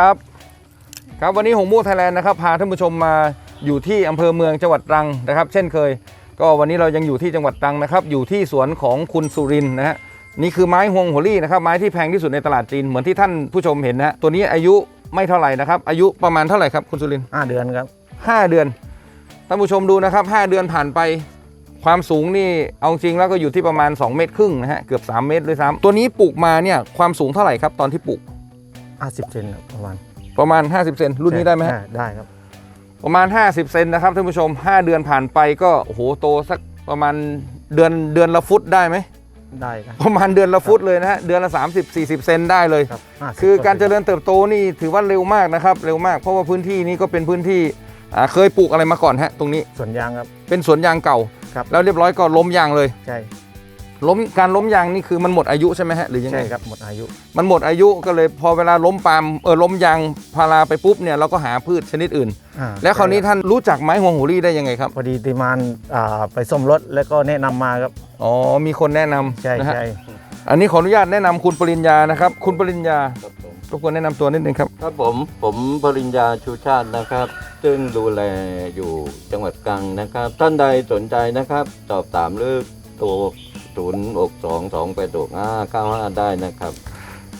ครับครับวันนี้หงมูไทยแลนด์นะครับพาท่านผู้ชมมาอยู่ที่อำเภอเมืองจังหวัดตรังนะครับ เช่นเคย ก็วันนี้เรายังอยู่ที่จังหวัดตรังนะครับ อยู่ที่สวนของคุณสุรินทร์นะฮะนี่คือไม้ฮวงหัวลี่นะครับไม้ที่แพงที่สุดในตลาดจีนเหมือนที่ท่านผู้ชมเห็นนะฮะตัวนี้อายุไม่เท่าไหร่นะครับ อายุประมาณเท่าไหร่ครับคุณสุรินทร์ห้าเดือนครับห้าเดือนท่านผู้ชมดูนะครับห้าเดือนผ่านไป ความสูงนี่เอาจริงแล้วก็อยู่ที่ประมาณ 2 เมตรครึ่งนะฮะเกือบ 3 เมตรด้วยซ้ำตัวนี้ปลูกมาเนี่ยความสูงเท่าไหร่ครับตอนที่ปลูก ห้าสิบเซนครับประมาณประมาณ 50 เซนรุ่นนี้ได้ไหมฮะ อ่าได้ครับ ประมาณ 50 เซนนะครับท่านผู้ชม 5 เดือนผ่านไปก็โอ้โหโตสักประมาณเดือนเดือนละฟุตได้ไหม ได้ครับ ประมาณเดือนละฟุตเลยนะฮะเดือนละ 30 40 เซนได้เลย ครับ50คือการเจริญเติบโตนี่ถือว่าเร็วมากนะครับ เร็วมากเพราะว่าพื้นที่นี้ก็เป็นพื้นที่อ่าเคยปลูกอะไรมาก่อนฮะตรงนี้สวนยางครับ เป็นสวนยางเก่า ครับ แล้วเรียบร้อยก็ล้มยางเลย ใช่ ล้มการล้มยางนี่คือมันหมดอายุใช่ไหมฮะหรือยังไงใช่ครับหมดอายุ มันหมดอายุก็เลยพอเวลาล้มปาล์มเออล้มยางพาราไปปุ๊บเนี่ยเราก็หาพืชชนิดอื่น อ่าแล้วคราวนี้ใช่บท่านรู้จักไม้ฮวงหูรี่ได้ยังไงครับพอดีติมานอ่าไปส้มรถแล้วก็แนะนำมาครับ อ๋อมีคนแนะนำใช่นะฮะ ใช่อันนี้ขออนุญาตแนะนำคุณปริญญานะครับ คุณปริญญาครับผมรบกวนแนะนำตัวนิดนึงครับ ครับผมผมปริญญาชูชาตินะครับ ซึ่งดูแลอยู่จังหวัดตรังนะครับ ท่านใดสนใจนะครับ สอบถามหรือโทร ศูนย์อกสองสองแปดกห้าเก้าห้าได้นะครับ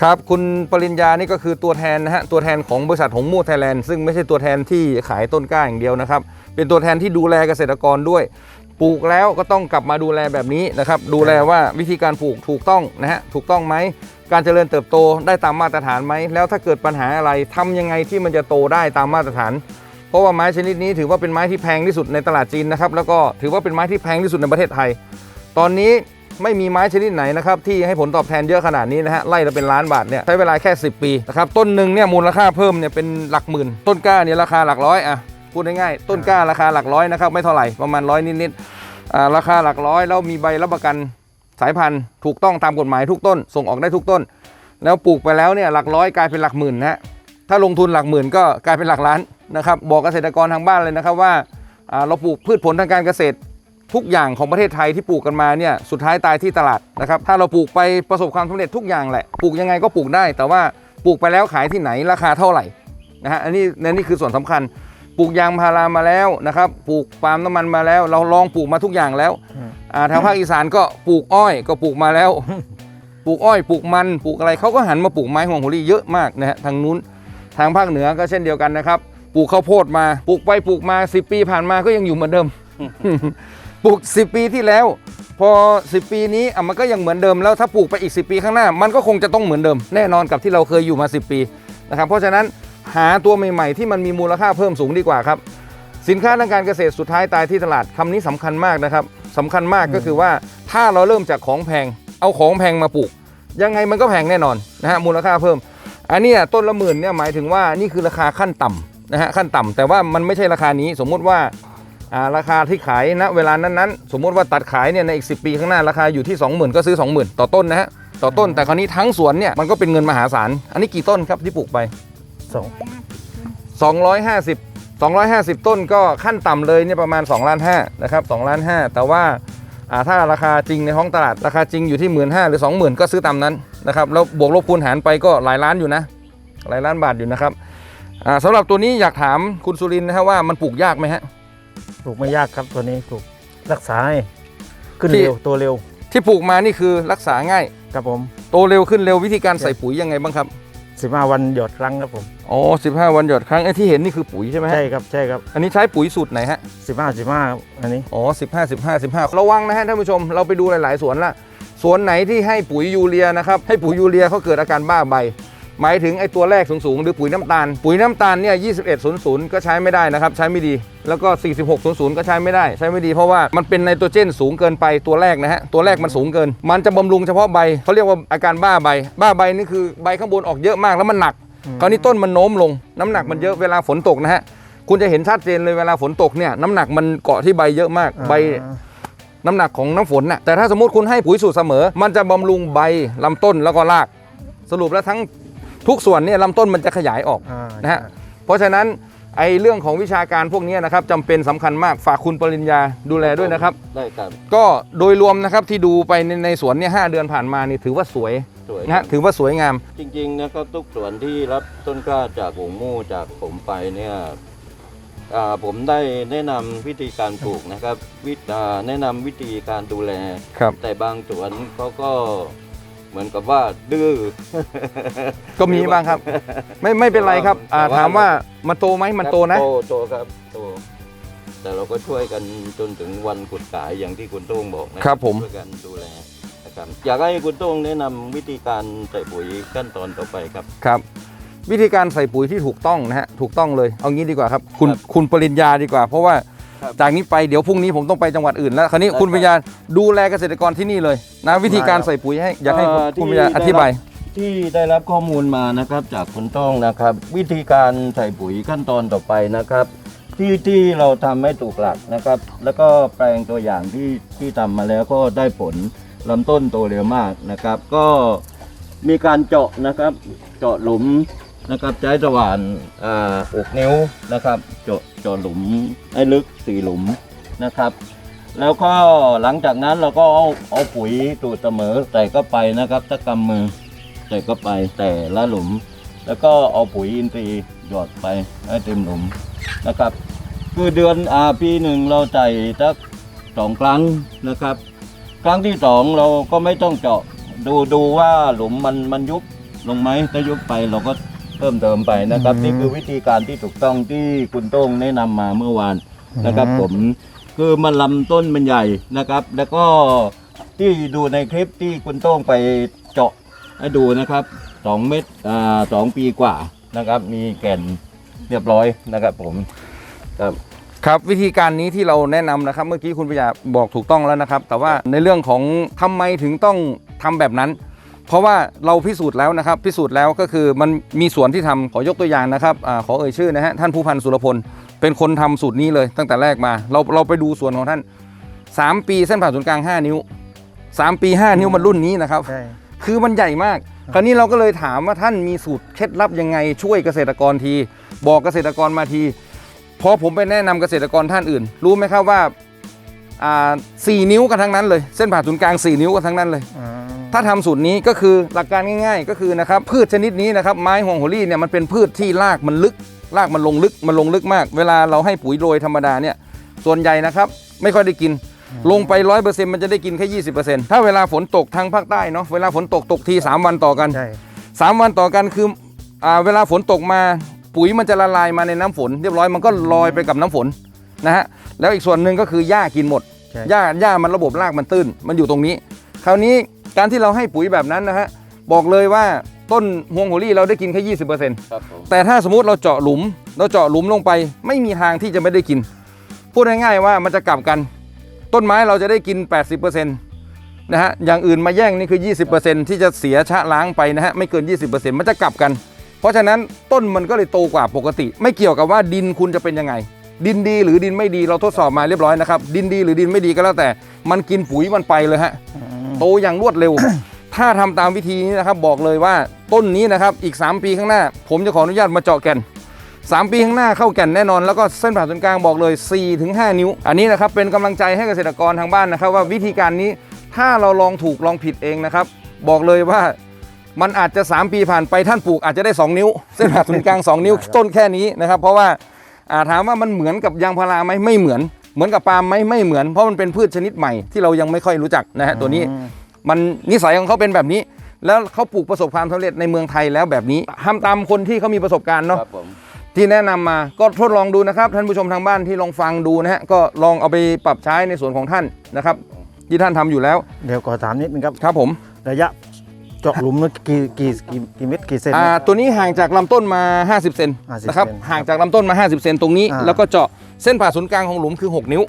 ครับคุณปริญญานี่ก็คือตัวแทนนะฮะตัวแทนของบริษัทหงมูไทยแลนด์ซึ่งไม่ใช่ตัวแทนที่ขายต้นกล้าอย่างเดียวนะครับ เป็นตัวแทนที่ดูแลเกษตรกรด้วย ปลูกแล้วก็ต้องกลับมาดูแลแบบนี้นะครับ ดูแลว่าวิธีการปลูกถูกต้องนะฮะถูกต้องไหมการเจริญเติบโตได้ตามมาตรฐานไหมแล้วถ้าเกิดปัญหาอะไรทำยังไงที่มันจะโตได้ตามมาตรฐานเพราะว่าไม้ชนิดนี้ถือว่าเป็นไม้ที่แพงที่สุดในตลาดจีนนะครับแล้วก็ถือว่าเป็นไม้ที่แพงที่สุดในประเทศไทย ตอนนี้ ไม่มีไม้ชนิดไหนนะครับที่ให้ผลตอบแทนเยอะขนาดนี้นะฮะไล่ละเป็นล้านบาทเนี่ยใช้เวลาแค่ 10 ปีนะครับต้นหนึ่งเนี่ยมูลค่าเพิ่มเนี่ยเป็นหลักหมื่น ต้นกล้าเนี่ยราคาหลักร้อยอะพูดง่ายๆต้นกล้าราคาหลักร้อยนะครับไม่เท่าไหร่ประมาณร้อยนิดๆอ่าราคาหลักร้อยแล้วมีใบรับประกันสายพันธุ์ถูกต้องตามกฎหมายทุกต้น ส่งออกได้ทุกต้น แล้วปลูกไปแล้วเนี่ยหลักร้อยกลายเป็นหลักหมื่นนะฮะถ้าลงทุนหลักหมื่นก็กลายเป็นหลักล้านนะครับบอกเกษตรกรทางบ้านเลยนะครับว่าเราปลูกพืชผลทางการเกษตร ทุกอย่างของประเทศไทยที่ปลูกกันมาเนี่ยสุดท้ายตายที่ตลาดนะครับถ้าเราปลูกไปประสบความสำเร็จทุกอย่างแหละปลูกยังไงก็ปลูกได้ แต่ว่าปลูกไปแล้วขายที่ไหนราคาเท่าไหร่นะฮะอันนี้นนี่คือส่วนสำคัญ ปลูกยางพารามาแล้วนะครับปลูกปาล์มน้ำมันมาแล้ว เราลองปลูกมาทุกอย่างแล้วอ่าทางภาคอีสานก็ปลูกอ้อยก็ปลูกมาแล้ว ปลูกอ้อยปลูกมันปลูกอะไรเขาก็หันมาปลูกไม้ห่วงหัวรี่เยอะมากนะฮะทางนู้นทางภาคเหนือก็เช่นเดียวกันนะครับปลูกข้าวโพดมาปลูกไปปลูกมา 10 ปีผ่านมาก็ยังอยู่เหมือนเดิม ปลูก 10 ปีที่แล้ว พอ 10 ปีนี้อะมันก็ยังเหมือนเดิมแล้วถ้าปลูกไปอีก 10 ปีข้างหน้า มันก็คงจะต้องเหมือนเดิมแน่นอนกับที่เราเคยอยู่มา 10 ปีนะครับเพราะฉะนั้นหาตัวใหม่ๆ ที่มันมีมูลค่าเพิ่มสูงดีกว่าครับ สินค้าทางการเกษตรสุดท้ายตายที่ตลาดคำนี้สำคัญมากนะครับสำคัญมากก็คือว่าถ้าเราเริ่มจากของแพงเอาของแพงมาปลูก ยังไงมันก็แพงแน่นอนนะฮะมูลค่าเพิ่ม อันเนี้ยต้นละหมื่นเนี่ยหมายถึงว่านี่คือราคาขั้นต่ำนะฮะขั้นต่ำแต่ว่ามันไม่ใช่ราคานี้สมมุติว่าอ่า ราคาที่ขายณเวลานั้นๆ สมมุติว่าตัดขายเนี่ยในอีก 10 ปีข้างหน้าราคาอยู่ที่ 20,000 ก็ซื้อ 20,000 ต่อต้นนะฮะต่อต้นแต่คราวนี้ทั้งสวนเนี่ยมันก็เป็นเงินมหาศาล อันนี้กี่ต้นครับที่ปลูกไปสอง250 250 ต้นก็ขั้นต่ำเลยเนี่ยประมาณ2ล้าน5นะครับ2ล้าน5แต่ว่าอ่าถ้าราคาจริงในท้องตลาดราคาจริงอยู่ที่ 1 5ื่นหรือ 20,000 ก็ซื้อตามนั้นนะครับแล้วบวกลบคูณหารไปก็หลายล้านอยู่นะหลายล้านบาทอยู่นะครับอ่าสำหรับตัวนี้อยากถามคุณสุรินทร์นะฮะว่ามันปลูกยากไหมฮะ ปลูกไม่ยากครับตัวนี้ปลูกรักษาให้ขึ้นที่เร็วตัวเร็ว ที่ปลูกมานี่คือรักษาง่าย ครับผม โตเร็วขึ้นเร็ววิธีการใส่ปุ๋ยยังไงบ้างครับสิบห้าวันหยดครั้งครับผมอ๋อ15วันหยดครั้งไอ้ที่เห็นนี่คือปุ๋ยใช่ไหมฮะใช่ครับใช่ครับอันนี้ใช้ปุ๋ยสูตรไหนฮะสิบห้าสิบห้าอันนี้อ๋อ15 15 15ระวังนะฮะท่านผู้ชมเราไปดูหลาย ๆ สวนละสวนไหนที่ให้ปุ๋ยยูเรียนะครับให้ปุ๋ยยูเรียเขาเกิดอาการบ้าใบ หมายถึงไอ้ตัวแรกสูงๆหรือปุ๋ยน้ำตาล ปุ๋ยน้ำตาลเนี่ย2100 ก็ใช้ไม่ได้นะครับ ใช้ไม่ดี แล้วก็ 4600 ก็ใช้ไม่ได้ ใช้ไม่ดีเพราะว่ามันเป็นไนโตรเจนสูงเกินไปตัวแรกนะฮะ ตัวแรกมันสูงเกิน มันจะบำรุงเฉพาะใบเขาเรียกว่าอาการบ้าใบ บ้าใบนี่คือใบข้างบนออกเยอะมากแล้วมันหนัก คราวนี้ต้นมันโน้มลง น้ำหนักมันเยอะเวลาฝนตกนะฮะ คุณจะเห็นชัดเจนเลยเวลาฝนตกเนี่ยน้ำหนักมันเกาะที่ใบเยอะมากใบอ่าน้ำหนักของน้ำฝนน่ะแต่ถ้าสมมติคุณให้ปุ๋ยสูตรเสมอ มันจะบำรุงใบลำต้นแล้วก็ราก สรุปแล้วทั้ง ทุกส่วนเนี่ยลำต้นมันจะขยายออกอ่านะฮะเพราะฉะนั้นไอ้เรื่องของวิชาการพวกนี้นะครับจำเป็นสำคัญมากฝากคุณปริญญาดูแลด้วยนะครับ ได้ครับก็โดยรวมนะครับที่ดูไปในในสวนเนี่ยหเดือนผ่านมานี่ถือว่าสวยสวยนะฮะถือว่าสวยงาม จริงๆนะครับทุกส่วนที่รับต้นกล้าจากหงมู่จากผมไปเนี่ยอ่าผมได้แนะนำวิธีการปลูกนะครับ วิอ่าแนะนำวิธีการดูแล ครับ แต่บางสวนเขาก็ เหมือนกับว่าดื้อ ก็มีบ้างครับ ไม่ไม่เป็นไรครับอ่าแต่ว่า ถามว่ามันโตไหมมันโตนะ โตโตครับโตแต่เราก็ช่วยกันจนถึงวันขุดขายอย่างที่คุณโต้งบอกนะครับผม ช่วยกันดูแลนะครับอยากให้คุณโต้งแนะนำวิธีการใส่ปุ๋ยขั้นตอนต่อไปครับ ครับ วิธีการใส่ปุ๋ยที่ถูกต้องนะฮะถูกต้องเลยเอางี้ดีกว่าครับ คุณครับ คุณปริญญาดีกว่า เพราะว่า ครับ จากนี้ไปเดี๋ยวพรุ่งนี้ผมต้องไปจังหวัดอื่นแล้ว คราวนี้ได้คุณครับปริญญาดูแลเกษตรกรที่นี่เลยนะวิธีการใส่ปุ๋ยให้อยากให้เอ่อคุณที่ปริญญาอธิบาย ที่ได้รับข้อมูลมานะครับจากคุณโต้องนะครับ วิธีการใส่ปุ๋ยขั้นตอนต่อไปนะครับ ที่ที่เราทำให้ถูกหลักนะครับ แล้วก็แปลงตัวอย่างที่ที่ทำมาแล้วก็ได้ผลลำต้นโตเร็วมากนะครับ ก็มีการเจาะนะครับ เจาะหลุมนะครับใช้สว่านอ่าอกนิ้วนะครับ เจาะ เจาะหลุมให้ลึกสี่หลุมนะครับ แล้วก็หลังจากนั้นเราก็เอาเอาปุ๋ยตูดเสมอใส่เข้าไปนะครับตะกำมือใส่เข้าไปแต่ละหลุม แล้วก็เอาปุ๋ยอินทรีย์หยอดไปให้เต็มหลุมนะครับ คือเดือนอาปีหนึ่งเราใส่สักสองครั้งนะครับ ครั้งที่สองเราก็ไม่ต้องเจาะดูดูว่าหลุมมันมันยุบลงไหมถ้ายุบไปเราก็ พิ่มเติมไปนะครับอืมนี่คือวิธีการที่ถูกต้องที่คุณโต้งแนะนำมาเมื่อวานนะครับอืมผมคือมันลำต้นมันใหญ่นะครับ แล้วก็ที่ดูในคลิปที่คุณโต้งไปเจาะให้ดูนะครับสองเม็ดอ่าสองปีกว่านะครับ มีแก่นเรียบร้อยนะครับผมครับ ครับวิธีการนี้ที่เราแนะนำนะครับเมื่อกี้คุณปริญญาบอกถูกต้องแล้วนะครับ แต่ว่าในเรื่องของทำไมถึงต้องทำแบบนั้น เพราะว่าเราพิสูจน์แล้วนะครับ พิสูจน์แล้วก็คือมันมีสวนที่ทำขอยกตัวอย่างนะครับอาขอเอ่ยชื่อนะฮะท่านผู้พันสุรพล เป็นคนทำสูตรนี้เลยตั้งแต่แรกมา เราเราไปดูสวนของท่าน 3 ปีเส้นผ่าศูนย์กลาง 5 นิ้ว 3 ปี 5 นิ้วมันรุ่นนี้นะครับใช่คือมันใหญ่มาก คราวนี้เราก็เลยถามว่าท่านมีสูตรเคล็ดลับยังไงช่วยเกษตรกรที บอกเกษตรกรมาทีพอผมไปแนะนำเกษตรกรท่านอื่น รู้ไหมครับว่าอ่าสี่นิ้วกันทั้งนั้นเลย เส้นผ่าศูนย์กลาง 4 นิ้วกันทั้งนั้นเลยอ่า ถ้าทำสูตรนี้ก็คือหลักการง่าย ๆ ก็คือนะครับพืชชนิดนี้นะครับไม้ฮวงโหรี่เนี่ยมันเป็นพืชที่รากมันลึกรากมันลงลึกมันลงลึกมาก เวลาเราให้ปุ๋ยโรยธรรมดาเนี่ยส่วนใหญ่นะครับไม่ค่อยได้กินลงไปร้อยเปอร์เซ็นต์มันจะได้กินแค่ยี่สิบเปอร์เซ็นต์ถ้าเวลาฝนตกทางภาคใต้เนาะเวลาฝนตกตกทีสามวันต่อกันใช่สามวันต่อกันคืออ่าเวลาฝนตกมาปุ๋ยมันจะละลายมาในน้ำฝน เรียบร้อยมันก็ลอยไปกับน้ำฝนนะฮะแล้วอีกส่วนหนึ่งก็คือหญ้ากินหมดใช่หญ้าหญ้ามันระบบรากมันตื้น มันอยู่ตรงนี้ คราวนี้ การที่เราให้ปุ๋ยแบบนั้นนะฮะบอกเลยว่าต้นฮวงโหรี่เราได้กินแค่ยี่สิบเปอร์เซ็นต์ครับผมแต่ถ้าสมมติเราเจาะหลุม เราเจาะหลุมลงไป ไม่มีทางที่จะไม่ได้กิน พูดง่ายๆว่ามันจะกลับกัน ต้นไม้เราจะได้กิน 80%นะฮะอย่างอื่นมาแย่งนี่คือ 20%ที่จะเสียชะล้างไปนะฮะไม่เกิน 20%มันจะกลับกัน เพราะฉะนั้นต้นมันก็เลยโตกว่าปกติ ไม่เกี่ยวกับว่าดินคุณจะเป็นยังไง ดินดีหรือดินไม่ดีเราทดสอบมาเรียบร้อยนะครับดินดีหรือดินไม่ดีก็แล้วแต่ มันกินปุ๋ยมันไปเลยฮะ โตอย่างรวดเร็ว ถ้าทำตามวิธีนี้นะครับ บอกเลยว่าต้นนี้นะครับอีก 3 ปีข้างหน้า ผมจะขออนุญาตมาเจาะแก่น 3 ปีข้างหน้าเข้าแก่นแน่นอน แล้วก็เส้นผ่าศูนย์กลางบอกเลย 4-5 นิ้ว อันนี้นะครับเป็นกำลังใจให้เกษตรกรทางบ้านนะครับ ว่าวิธีการนี้ถ้าเราลองถูกลองผิดเองนะครับ บอกเลยว่ามันอาจจะ 3 ปีผ่านไปท่านปลูกอาจจะได้ 2 นิ้ว เส้นผ่าศูนย์กลาง 2 นิ้วต้นแค่นี้นะครับ เพราะว่าอ่าถามว่ามันเหมือนกับยางพาราไหมไม่เหมือน เหมือนกับปาล์มไหมไม่เหมือนเพราะมันเป็นพืชชนิดใหม่ที่เรายังไม่ค่อยรู้จักนะฮะตัวนี้อืมมันนิสัยของเขาเป็นแบบนี้ แล้วเขาปลูกประสบความสำเร็จในเมืองไทยแล้วแบบนี้ทำตามคนที่เขามีประสบการณ์เนาะครับผมที่แนะนำมาก็ทดลองดูนะครับ ท่านผู้ชมทางบ้านที่ลองฟังดูนะฮะก็ลองเอาไปปรับใช้ในส่วนของท่านนะครับที่ท่านทำอยู่แล้ว เดี๋ยวขอถามนิดนึงครับครับผมระยะเจาะหลุมนั้นกี่กี่กี่กี่เมตรกี่เซนอ่าตัวนี้ห่างจากลำต้นมา 50 เซน50นะครับเซนห่างจากลำต้นมา 50 เซนตรงนี้อ่าแล้วก็เจาะ เส้นผ่าศูนย์กลางของหลุมคือ 6 นิ้ว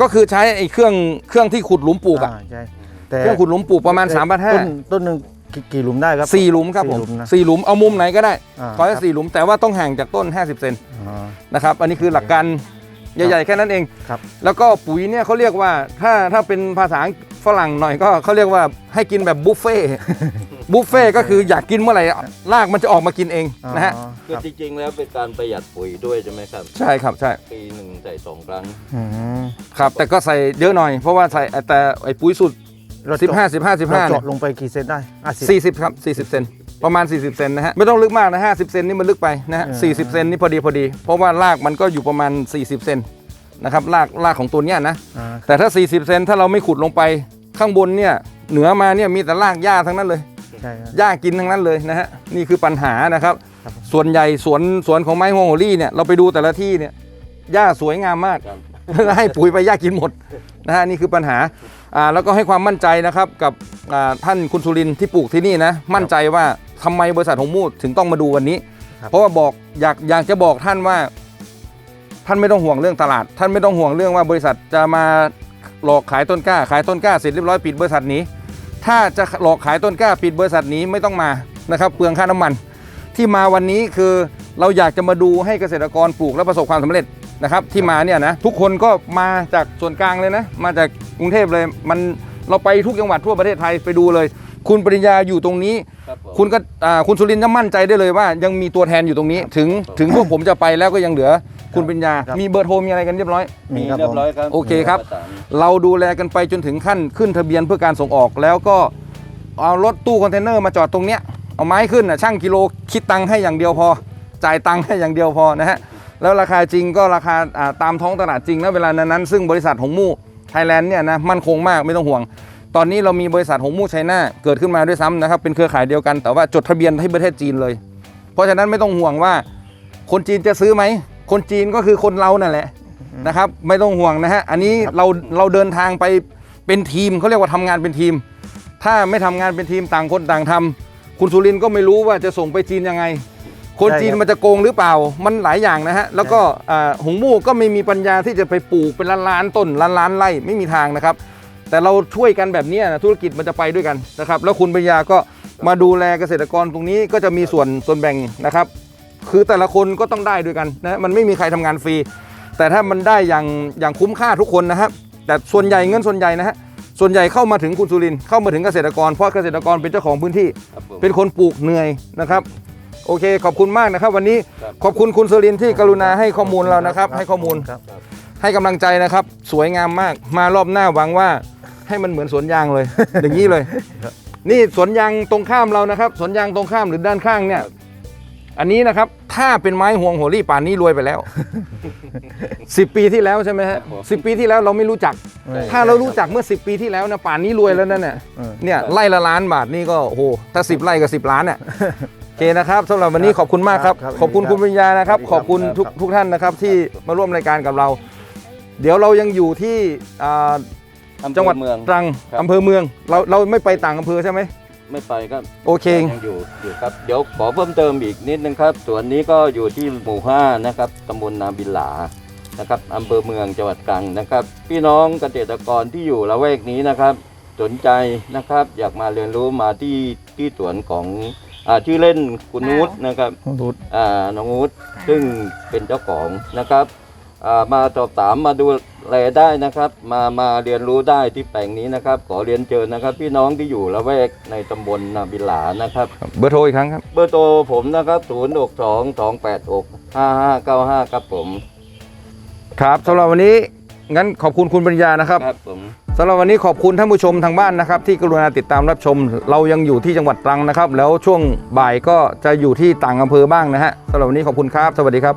ก็คือใช้ไอ้เครื่องเครื่องที่ขุดหลุมปลูกอะอ่าใช่แต่เครื่องขุดหลุมปลูกประมาณ3ามพันห้าต้นต้นหนึ่งกี่กี่หลุมได้ครับ สี่หลุมครับผมสี่หลุมนะ สี่หลุมเอามุมไหนก็ได้อ่าขอให้ครับสี่หลุมแต่ว่าต้องห่างจากต้น 50 เซนอ๋อนะครับอันนี้คือหลักการ ใหญ่ๆแค่นั้นเองครับ แล้วก็ปุ๋ยเนี่ยเขาเรียกว่าถ้าถ้าเป็นภาษาฝรั่งหน่อยก็เขาเรียกว่าให้กินแบบบุฟเฟ่บุฟเฟ่ก็คืออยากกินเมื่อไหร่รากมันจะออกมากินเองนะฮะอ๋อคือครับจริงๆแล้วเป็นการประหยัดปุ๋ยด้วยใช่ไหมครับ ใช่ครับใช่ปีหนึ่งใส่สองครั้งอืมครับ แต่ก็ใส่เยอะหน่อยเพราะว่าใส่แต่ไอ้ปุ๋ยสูตรเราสิบเจาะห้าสิบห้าสิบเราห้าเจาะลงไปกี่เซนได้อะสิบสี่สิบครับสี่สิบเซน ประมาณ 40 เซนนะฮะไม่ต้องลึกมากนะ50 เซนนี่มันลึกไปนะฮะเออสี่สิบเซนนี่พอดีพอดี เพราะว่ารากมันก็อยู่ประมาณ 40 เซนนะครับรากรากของตัวเนี้ยนะอ่าแต่ถ้า 40 เซนถ้าเราไม่ขุดลงไปข้างบนเนี่ยเหนือมาเนี่ยมีแต่รากหญ้าทั้งนั้นเลยใช่ครับหญ้ากินทั้งนั้นเลยนะฮะนี่คือปัญหานะครับครับ ส่วนใหญ่สวนสวนของไม้ฮวงโหรี่เนี่ยเราไปดูแต่ละที่เนี่ยหญ้าสวยงามมากครับให้ปุ๋ยไปหญ้ากินหมดนะฮะนี่คือปัญหาอ่าแล้วก็ให้ความมั่นใจนะครับกับอ่าท่านคุณสุรินทร์ที่ปลูกที่นี่นะมั่นใจว่า ทำไมบริษัทหงมูดถึงต้องมาดูวันนี้ ครับ เพราะว่าบอกอยากอยากจะบอกท่านว่า ท่านไม่ต้องห่วงเรื่องตลาด ท่านไม่ต้องห่วงเรื่องว่าบริษัทจะมาหลอกขายต้นกล้า ขายต้นกล้าเสร็จเรียบร้อยปิดบริษัทหนี้ ถ้าจะหลอกขายต้นกล้าปิดบริษัทนี้ไม่ต้องมานะครับเปลืองค่าน้ำมัน ที่มาวันนี้คือเราอยากจะมาดูให้เกษตรกรปลูกและประสบความสำเร็จนะครับที่มาเนี่ยนะทุกคนก็มาจากส่วนกลางเลยนะ มาจากกรุงเทพเลยมันเราไปทุกจังหวัดทั่วประเทศไทยไปดูเลย คุณปริญญาอยู่ตรงนี้ ครับผม คุณก็อ่าคุณสุรินทร์จะมั่นใจได้เลยว่า ยังมีตัวแทนอยู่ตรงนี้ ถึงถึงพวกผมจะไปแล้วก็ยังเหลือ คุณปริญญา ครับ มีเบอร์โทรมีอะไรกันเรียบร้อย มีมีครับเรียผบมร้อยครับโอเคครับประสานเราดูแลกันไปจนถึงขั้นขึ้นทะเบียนเพื่อการส่งออกแล้วก็เอารถตู้คอนเทนเนอร์มาจอดตรงเนี้ยเอาไม้ขึ้นนะช่างกิโลคิดตังค์ให้อย่างเดียวพอ จ่ายตังค์ให้อย่างเดียวพอนะฮะแล้วราคาจริงก็ราคาอ่าตามท้องตลาดจริงนะเวลานั้นๆซึ่งบริษัทหงมู่ไทยแลนด์เนี่ยนะมั่นคงมากไม่ต้องห่วง ตอนนี้เรามีบริษัทหงมู่ไชน่าเกิดขึ้นมาด้วยซ้ำนะครับ เป็นเครือข่ายเดียวกันแต่ว่าจดทะเบียนให้ประเทศจีนเลย เพราะฉะนั้นไม่ต้องห่วงว่า คนจีนจะซื้อไหม คนจีนก็คือคนเรานั่นแหละนะครับ ไม่ต้องห่วงนะฮะ อันนี้เราเราเดินทางไปเป็นทีมเขาเรียกว่าทำงานเป็นทีม ถ้าไม่ทำงานเป็นทีมต่างคนต่างทำคุณสุรินทร์ก็ไม่รู้ว่าจะส่งไปจีนยังไง คนใช่ครับจีนมันจะโกงหรือเปล่า มันหลายอย่างนะฮะ แล้วก็อ่าหงมู่ก็ไม่มีปัญญาที่จะไปปลูกเป็นล้านล้านๆต้นล้านล้านๆไร่ไม่มีทางนะครับ แต่เราช่วยกันแบบเนี้ยนะธุรกิจมันจะไปด้วยกันนะครับ แล้วคุณปัญญาก็มาดูแลเกษตรกรตรงนี้ก็จะมีส่วนส่วนแบ่งนะครับ คือแต่ละคนก็ต้องได้ด้วยกันนะมันไม่มีใครทำงานฟรี แต่ถ้ามันได้อย่างอย่างคุ้มค่าทุกคนนะครับแต่ส่วนใหญ่เงินส่วนใหญ่นะฮะส่วนใหญ่เข้ามาถึงคุณสุรินทร์เข้ามาถึงเกษตรกรเพราะเกษตรกรเป็นเจ้าของพื้นที่ครับผมเป็นคนปลูกเหนื่อยนะครับโอเค ขอบคุณมากนะครับ วันนี้ครับขอบคุณคุณสุรินทร์ที่กรุณาให้ข้อมูลเรานะครับ ให้ข้อมูลครับให้กำลังใจนะครับ สวยงามมากมารอบหน้าหวังว่า ให้มันเหมือนสวนยางเลย อย่างนี้เลย นี่สวนยางตรงข้ามเรานะครับ สวนยางตรงข้ามหรือด้านข้างเนี่ย อันนี้นะครับ ถ้าเป็นไม้ห่วงโหรี่ป่านนี้รวยไปแล้ว10ปีที่แล้วใช่ไหมฮะสิปีที่แล้วเราไม่รู้จักใช่ถ้าเรารู้จักเมื่อ 10 ปีที่แล้วนะป่านนี้รวยแล้วนั่นน่ะเออเนี่ยไล่ละล้านบาทนี่ก็โอ้โหถ้า 10ไร่ก็10 ล้านอะโอเคนะครับสำหรับวันนี้ขอบคุณมากครับครับขอบคุณครับคุณปัญญานะครับครับ ขอบคุณทุกทุกท่านนะครับที่มาร่วมรายการกับเรา เดี๋ยวเรายังอยู่ที่ อ่าอำเภอจังหวัดเมือง ตรังครับ อำเภอเมือง เราเราไม่ไปต่างอำเภอใช่ไหมไม่ไปครับโอเค ยังอยู่อยู่ครับ เดี๋ยวขอเพิ่มเติมอีกนิดนึงครับสวนนี้ก็อยู่ที่หมู่ห้านะครับตำบลนาบินหลานะครับอำเภอเมืองจังหวัดตรังนะครับ พี่น้องเกษตรกรที่อยู่ละแวกนี้นะครับ สนใจนะครับ อยากมาเรียนรู้มาที่ที่สวนของอ่าชื่อเล่นคุณนุชนะครับรูดอ่าน้องอูดซึ่งเป็นเจ้าของนะครับอ่า มาสอบถามมาดูแลได้นะครับ มามาเรียนรู้ได้ที่แปลงนี้นะครับ ขอเรียนเชิญนะครับ พี่น้องที่อยู่ละแวกในตำบลนาบิลานะครับ เบอร์โทรอีกครั้งครับ เบอร์โทรผมนะครับ 0 6 2 2 8 6 5 5 9 5 ครับผม ครับสำหรับวันนี้งั้นขอบคุณคุณปัญญานะครับครับผมสำหรับวันนี้ขอบคุณท่านผู้ชมทางบ้านนะครับ ที่กรุณาติดตามรับชม เรายังอยู่ที่จังหวัดตรังนะครับ แล้วช่วงบ่ายก็จะอยู่ที่ต่างอำเภอบ้างนะฮะสำหรับวันนี้ขอบคุณครับ สวัสดีครับ